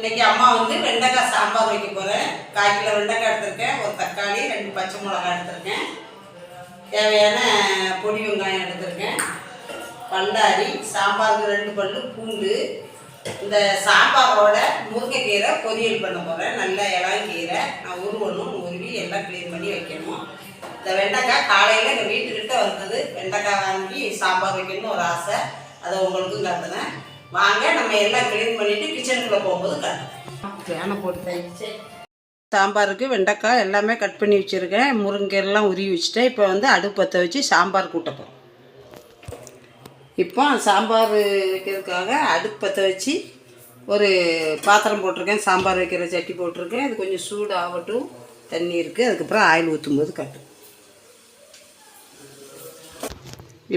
இன்னைக்கு அம்மா வந்து வெண்டைக்காய் சாம்பார் வைக்க போகிறேன் கால் கிலோ வெண்டைக்காய் எடுத்திருக்கேன். ஒரு தக்காளி ரெண்டு பச்சை மிளகாய் எடுத்திருக்கேன். தேவையான பொடி வெங்காயம் எடுத்திருக்கேன். பண்டாரி சாம்பாருக்கு ரெண்டு பல்லு பூண்டு. இந்த சாம்பாரோட முருங்கைக்கீரை பொரியல் பண்ண போகிறேன் நல்ல இளங்கீரை நான் உருவணும் உருவி எல்லாம் க்ளீன் பண்ணி வைக்கணும். இந்த வெண்டைக்காய் காலையில் எங்கள் வீட்டுக்கிட்ட வந்தது. வெண்டைக்காய் வாங்கி சாம்பார் வைக்கணும்னு ஒரு ஆசை. அதை உங்களுக்கும் கற்றுனேன் வாங்க நம்ம எல்லாம் க்ளீன் பண்ணிவிட்டு கிச்சனுக்குள்ளே போகும்போது காட்டுறேன் சாம்பாருக்கு வெண்டைக்காய் எல்லாமே கட் பண்ணி வச்சுருக்கேன். முருங்கைலாம் உருவி வச்சுட்டேன். இப்போ வந்து அடுப்பு பற்ற வச்சு சாம்பார் கூட்ட போகிறோம் இப்போ சாம்பார் வைக்கிறதுக்காக அடுப்பு பற்ற வச்சு ஒரு பாத்திரம் போட்டிருக்கேன். சாம்பார் வைக்கிற சட்டி போட்டிருக்கேன். அது கொஞ்சம் சூடு ஆகட்டும் தண்ணி இருக்குது அதுக்கப்புறம் ஆயில் ஊற்றும்போது காட்டும்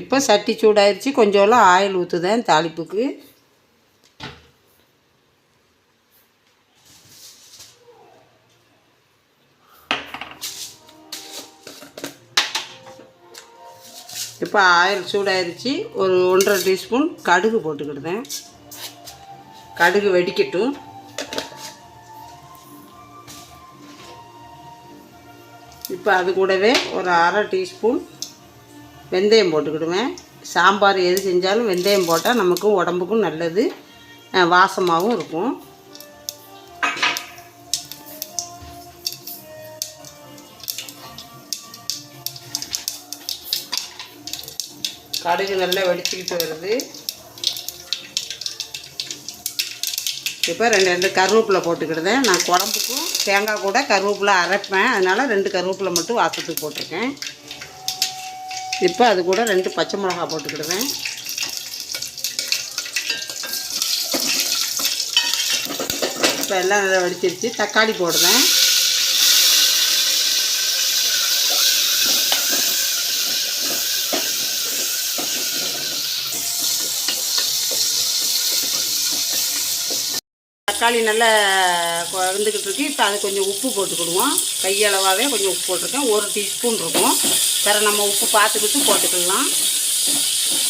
இப்போ சட்டி சூடாயிருச்சு. கொஞ்சோலாம் ஆயில் ஊற்றுதேன் தாளிப்புக்கு. இப்போ ஆயில் சூடாயிருச்சு. ஒரு ஒன்றரை டீஸ்பூன் கடுகு போட்டுக்கிடுதேன். கடுகு வெடிக்கட்டும். இப்போ அது கூடவே ஒரு அரை டீஸ்பூன் வெந்தயம் போட்டுக்கிடுவேன். சாம்பார் எது செஞ்சாலும் வெந்தயம் போட்டால் நமக்கும் உடம்புக்கும் நல்லது. வாசமாகவும் இருக்கும். கடுகு நல்லா வெடிச்சுக்கிட்டு வருது. இப்போ ரெண்டு ரெண்டு கருவேப்பிலை போட்டுக்கிடுதேன். நான் குழம்புக்கும் தேங்காய் கூட கருவேப்பிலை அரைப்பேன். அதனால் ரெண்டு கருவேப்பிலை மட்டும் வாசத்துக்கு போட்டிருக்கேன். இப்போ அது கூட ரெண்டு பச்சை மிளகா போட்டுக்கிடுவேன். இப்போ எல்லாம் நல்லா வெடிச்சிருச்சு. தக்காளி போடுறேன். தக்காளி நல்லா கொ- இருக்கு. இப்போ அது கொஞ்சம் உப்பு போட்டுக்கிடுவோம் கையளவாகவே கொஞ்சம் உப்பு போட்டிருக்கேன். ஒரு டீஸ்பூன் இருக்கும். வேறு நம்ம உப்பு பார்த்துக்கிட்டு போட்டுக்கலாம்.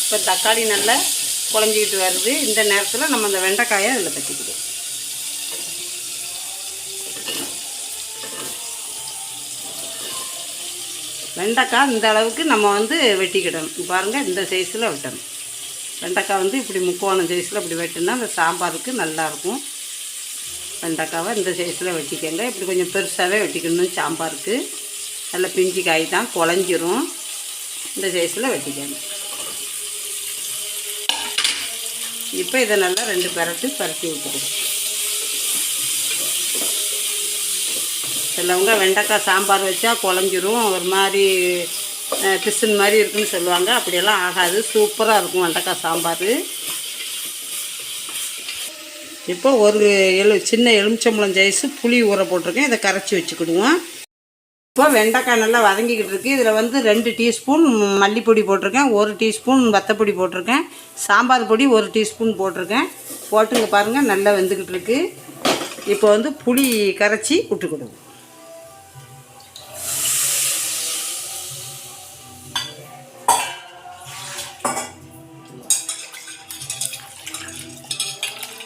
இப்போ தக்காளி நல்லா குழஞ்சிக்கிட்டு வருது. இந்த நேரத்தில் நம்ம அந்த வெண்டைக்காயை அதில் தட்டிக்கிடுவோம். வெண்டைக்காய் இந்த அளவுக்கு நம்ம வந்து வெட்டிக்கிடணும். பாருங்கள் இந்த சைஸில் வெட்டணும். வெண்டைக்காய் வந்து இப்படி முக்கோணம் சைஸில் இப்படி வெட்டினா அந்த சாம்பாருக்கு நல்லாயிருக்கும் வெண்டைக்காவை இந்த சைஸில் வெட்டிக்கங்க. இப்படி கொஞ்சம் பெருசாகவே வெட்டிக்கணும். சாம்பாருக்கு. நல்ல பிஞ்சு காய் தான் குழஞ்சிரும். இந்த சைஸில் வெட்டிக்கங்க. இப்போ இதை நல்லா ரெண்டு பெரட்டு பரட்டி விட்டுக்கணும் சிலவங்க வெண்டைக்காய் சாம்பார் வச்சா குழஞ்சிரும். ஒரு மாதிரி அஹ், பிசின் மாதிரி இருக்குன்னு சொல்லுவாங்க. அப்படியெல்லாம் ஆகாது. சூப்பராக இருக்கும் வெண்டைக்காய் சாம்பார். இப்போ ஒரு எலு சின்ன எலுமிச்சம்பழம் ஜெய்ஸு புளி ஊற போட்டிருக்கேன். இதை கரைச்சி வச்சுக்கிடுவோம். இப்போ வெண்டைக்காய் நல்லா வதங்கிக்கிட்டு இருக்கு. இதில் வந்து ரெண்டு டீஸ்பூன் மல்லிப்பொடி போட்டிருக்கேன். ஒரு டீஸ்பூன் வத்தப்பொடி போட்டிருக்கேன். சாம்பார் பொடி ஒரு டீஸ்பூன் போட்டிருக்கேன். போட்டுங்க பாருங்கள் நல்லா வெந்துக்கிட்டு இருக்கு. இப்போ வந்து புளி கரைச்சி விட்டுக்கிடுவோம்.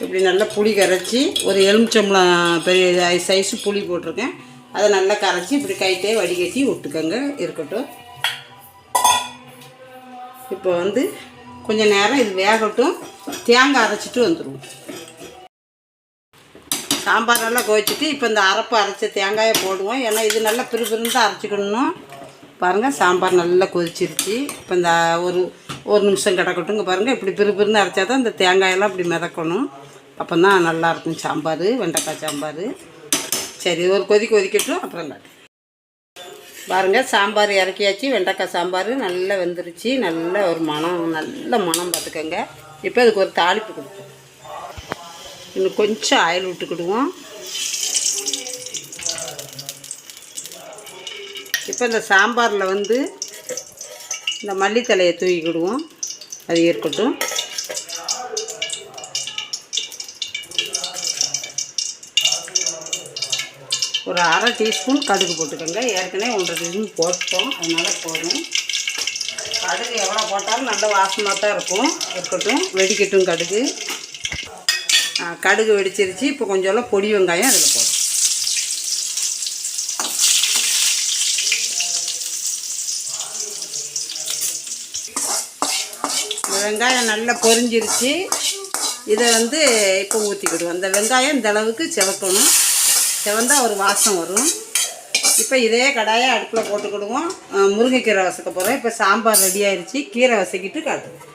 இப்படி நல்லா புளி கரைச்சி ஒரு எலுமிச்சம்பழம் பெரிய சைஸு புளி போட்டிருக்கேன். அதை நல்லா கரைச்சி இப்படி கைட்டே வடிகட்டி விட்டுக்கோங்க இருக்கட்டும். இப்போ வந்து கொஞ்சம் நேரம் இது வேகட்டும். தேங்காய் அரைச்சிட்டு வந்துடுவோம் சாம்பார் நல்லா கொதிச்சிட்டு இப்போ இந்த அரைப்பு அரைச்ச தேங்காயை போடுவோம். ஏன்னா இது நல்லா பிறுபிறுன்னு தான் அரைச்சிக்கணும் பாருங்கள் சாம்பார் நல்லா கொதிச்சிருச்சு. இப்போ இந்த ஒரு ஒரு நிமிஷம் கிடக்கட்டுங்க பாருங்கள் இப்படி பிறுபிறுன்னு அரைச்சா தான் இந்த தேங்காயெல்லாம் இப்படி மிதக்கணும். அப்போ தான் நல்லாயிருக்கும் சாம்பார் வெண்டைக்காய் சாம்பார். சரி ஒரு கொதி கொதிக்கட்டும் அப்புறம் காட்டு பாருங்கள் சாம்பார் இறக்கியாச்சு வெண்டைக்காய் சாம்பார் நல்லா வெந்துருச்சு நல்ல ஒரு மணம் நல்ல மணம் பார்த்துக்கோங்க. இப்போ அதுக்கு ஒரு தாளிப்பு கொடுப்போம். இன்னும் கொஞ்சம் ஆயில் விட்டுக்கிடுவோம். இப்போ இந்த சாம்பாரில் வந்து இந்த மல்லித்தலையை தூக்கிக்கிடுவோம் அது இருக்கட்டும். ஒரு அரை டீஸ்பூன் கடுகு போட்டுக்கோங்க. ஏற்கனவே ஒன்றரை டீஸ்பூன் போட்டோம். அதனால் போதும். கடுகு எவ்வளோ போட்டாலும் நல்ல வாசமாக தான் இருக்கும். இருக்கட்டும். வெடிக்கட்டும் கடுகு. கடுகு வெடிச்சிருச்சு. இப்போ கொஞ்சம் பொடி வெங்காயம் அதில் போடும் வெங்காயம் நல்லா பொரிஞ்சிருச்சு. இதை வந்து இப்போ ஊற்றிக்கிடுவோம் அந்த வெங்காயம் இந்த அளவுக்கு செவக்கணும். செவந்தா ஒரு வாசம் வரும். இப்போ இதே கடாயை அடுப்பில் போட்டுக்கிடுவோம். முருங்கைக்கீரை வசக்க போகிறோம் இப்போ சாம்பார் ரெடி ஆயிடுச்சு கீரை வசக்கிட்டு காட்டுவோம்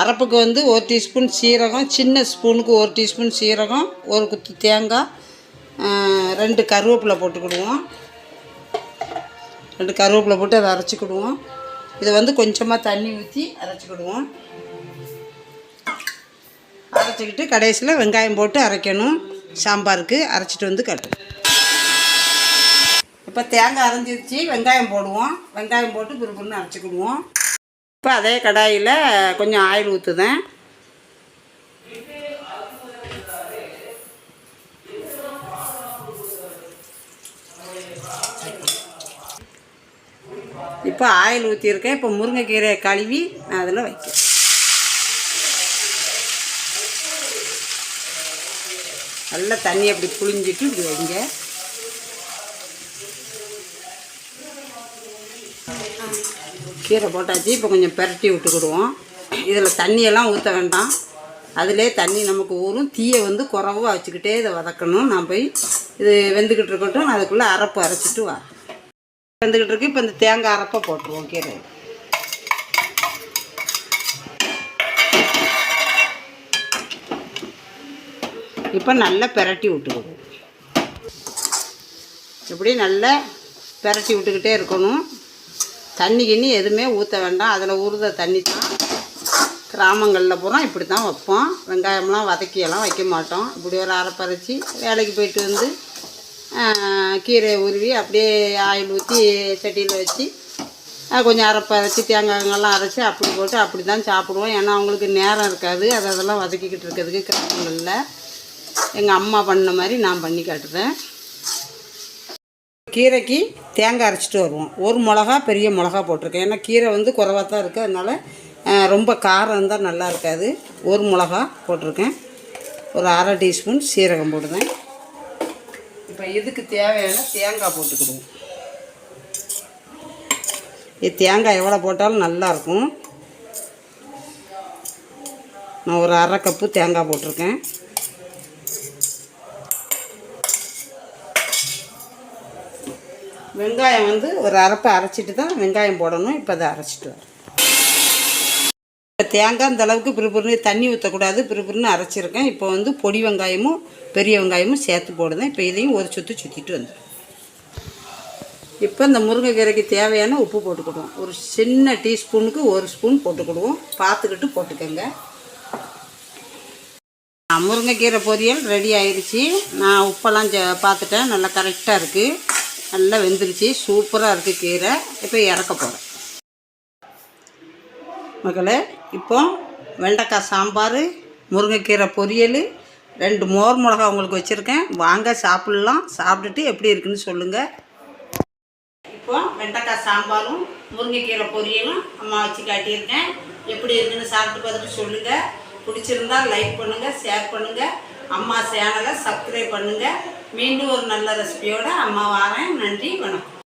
அரப்புக்கு வந்து ஒரு டீஸ்பூன் சீரகம் சின்ன ஸ்பூனுக்கு ஒரு டீஸ்பூன் சீரகம் ஒரு குத்து தேங்காய் ரெண்டு கருவேப்பிலை போட்டுக்கிடுவோம். ரெண்டு கருவேப்பிலை போட்டு அதை அரைச்சிக்கிடுவோம். இதை வந்து கொஞ்சமாக தண்ணி ஊற்றி அரைச்சிக்கிடுவோம். அரைச்சிக்கிட்டு கடைசியில் வெங்காயம் போட்டு அரைக்கணும். சாம்பாருக்கு அரைச்சிட்டு வந்து கட்டு. இப்போ தேங்காய் அரைஞ்சிருச்சு வெங்காயம் போடுவோம். வெங்காயம் போட்டு புருப்புன்னு அரைச்சிக்கிடுவோம். இப்போ அதே கடாயில் கொஞ்சம் ஆயில் ஊற்றுதேன் இப்போ ஆயில் ஊற்றிருக்கேன் இப்போ முருங்கைக்கீரையை கழுவி நான் அதில் வைக்கிறேன். நல்லா தண்ணி அப்படி புழிஞ்சிட்டு இப்படி வைங்க. கீரை போட்டாச்சு இப்போ கொஞ்சம் பெரட்டி விட்டுக்கிடுவோம். இதில் தண்ணியெல்லாம் ஊற்ற வேண்டாம். அதிலே தண்ணி நமக்கு ஊறும். தீயை வந்து குறவாக வச்சுக்கிட்டே இதை வதக்கணும். நான் போய் இது வெந்துக்கிட்டு இருக்கட்டும். அதுக்குள்ளே அரைப்பு அரைச்சிட்டு வரேன் வெந்துக்கிட்டு இருக்கு. இப்போ இந்த தேங்காய் அரைப்பை போட்டுருவோம் கீரை இப்போ நல்லா பெரட்டி விட்டுக்கணும் இப்படி நல்லா பெரட்டி விட்டுக்கிட்டே இருக்கணும். தண்ணி கிண்ணி எதுவுமே ஊற்ற வேண்டாம். அதில் ஊறுத தண்ணி தான் கிராமங்களில் பூரா இப்படி தான் வைப்போம். வெங்காயம்லாம் வதக்கியெல்லாம் வைக்க மாட்டோம். இப்படி ஒரு அரைப்பறைச்சி வேலைக்கு போயிட்டு வந்து கீரை உருவி அப்படியே ஆயில் ஊற்றி சட்டியில் வச்சு கொஞ்சம் அரைப்பரைச்சி தேங்காய்ங்கெல்லாம் அரைச்சி அப்படி போட்டு அப்படி தான் சாப்பிடுவோம். ஏன்னா அவங்களுக்கு நேரம் இருக்காது. அதை அதெல்லாம் வதக்கிக்கிட்டு இருக்கிறதுக்கு கிராமங்களில். எங்கள் அம்மா பண்ண மாதிரி நான் பண்ணி காட்டுறேன். கீரைக்கு தேங்காய் அரைச்சிட்டு வருவோம். ஒரு மிளகா பெரிய மிளகா போட்டிருக்கேன். ஏன்னா கீரை வந்து குறவாக தான் இருக்குது அதனால் ரொம்ப காரம் இருந்தால் நல்லா இருக்காது. ஒரு மிளகா போட்டிருக்கேன். ஒரு அரை டீஸ்பூன் சீரகம் போடுவேன் இப்போ இதுக்கு தேவையான தேங்காய் போட்டுக்கிடுவோம். இது தேங்காய் எவ்வளோ போட்டாலும் நல்லாயிருக்கும் நான் ஒரு அரை கப்பு தேங்காய் போட்டிருக்கேன். வெங்காயம் வந்து ஒரு அரைப்பை அரைச்சிட்டு தான் வெங்காயம் போடணும். இப்போ அதை அரைச்சிட்டு வரேன். இப்போ தேங்காய் அந்த அளவுக்கு பிறுபிறுன்னு தண்ணி ஊற்றக்கூடாது பிறுபிறுன்னு அரைச்சிருக்கேன். இப்போ வந்து பொடி வெங்காயமும் பெரிய வெங்காயமும் சேர்த்து போடுதேன் இப்போ இதையும் ஒரு சுற்றி சுற்றிட்டு வந்துடும் இப்போ இந்த முருங்கைக்கீரைக்கு தேவையான உப்பு போட்டுக்கிடுவோம். ஒரு சின்ன டீஸ்பூனுக்கு ஒரு ஸ்பூன் போட்டுக்கிடுவோம். பார்த்துக்கிட்டு போட்டுக்கோங்க. முருங்கைக்கீரை பொரியல் ரெடி ஆயிடுச்சு நான் உப்பெல்லாம் பார்த்துட்டேன். நல்லா கரெக்டாக இருக்குது நல்லா வெந்துருச்சு. சூப்பராக இருக்குது கீரை. இப்போ இறக்க போகிறேன் மக்களே இப்போ வெண்டைக்காய் சாம்பார் முருங்கைக்கீரை பொரியல் ரெண்டு மோர் மிளகா உங்களுக்கு வச்சுருக்கேன். வாங்க சாப்பிட்லாம். சாப்பிட்டுட்டு எப்படி இருக்குன்னு சொல்லுங்கள் இப்போ வெண்டைக்காய் சாம்பாரும் முருங்கைக்கீரை பொரியலும் அம்மா வச்சு காட்டியிருக்கேன். எப்படி இருக்குன்னு சாப்பிட்டு பார்த்துட்டு சொல்லுங்கள் பிடிச்சிருந்தா லைக் பண்ணுங்கள் ஷேர் பண்ணுங்கள் அம்மா சேனலை சப்ஸ்கிரைப் பண்ணுங்கள் மீண்டும் ஒரு நல்ல ரெசிபியோட அம்மா வாரேன் நன்றி வணக்கம்.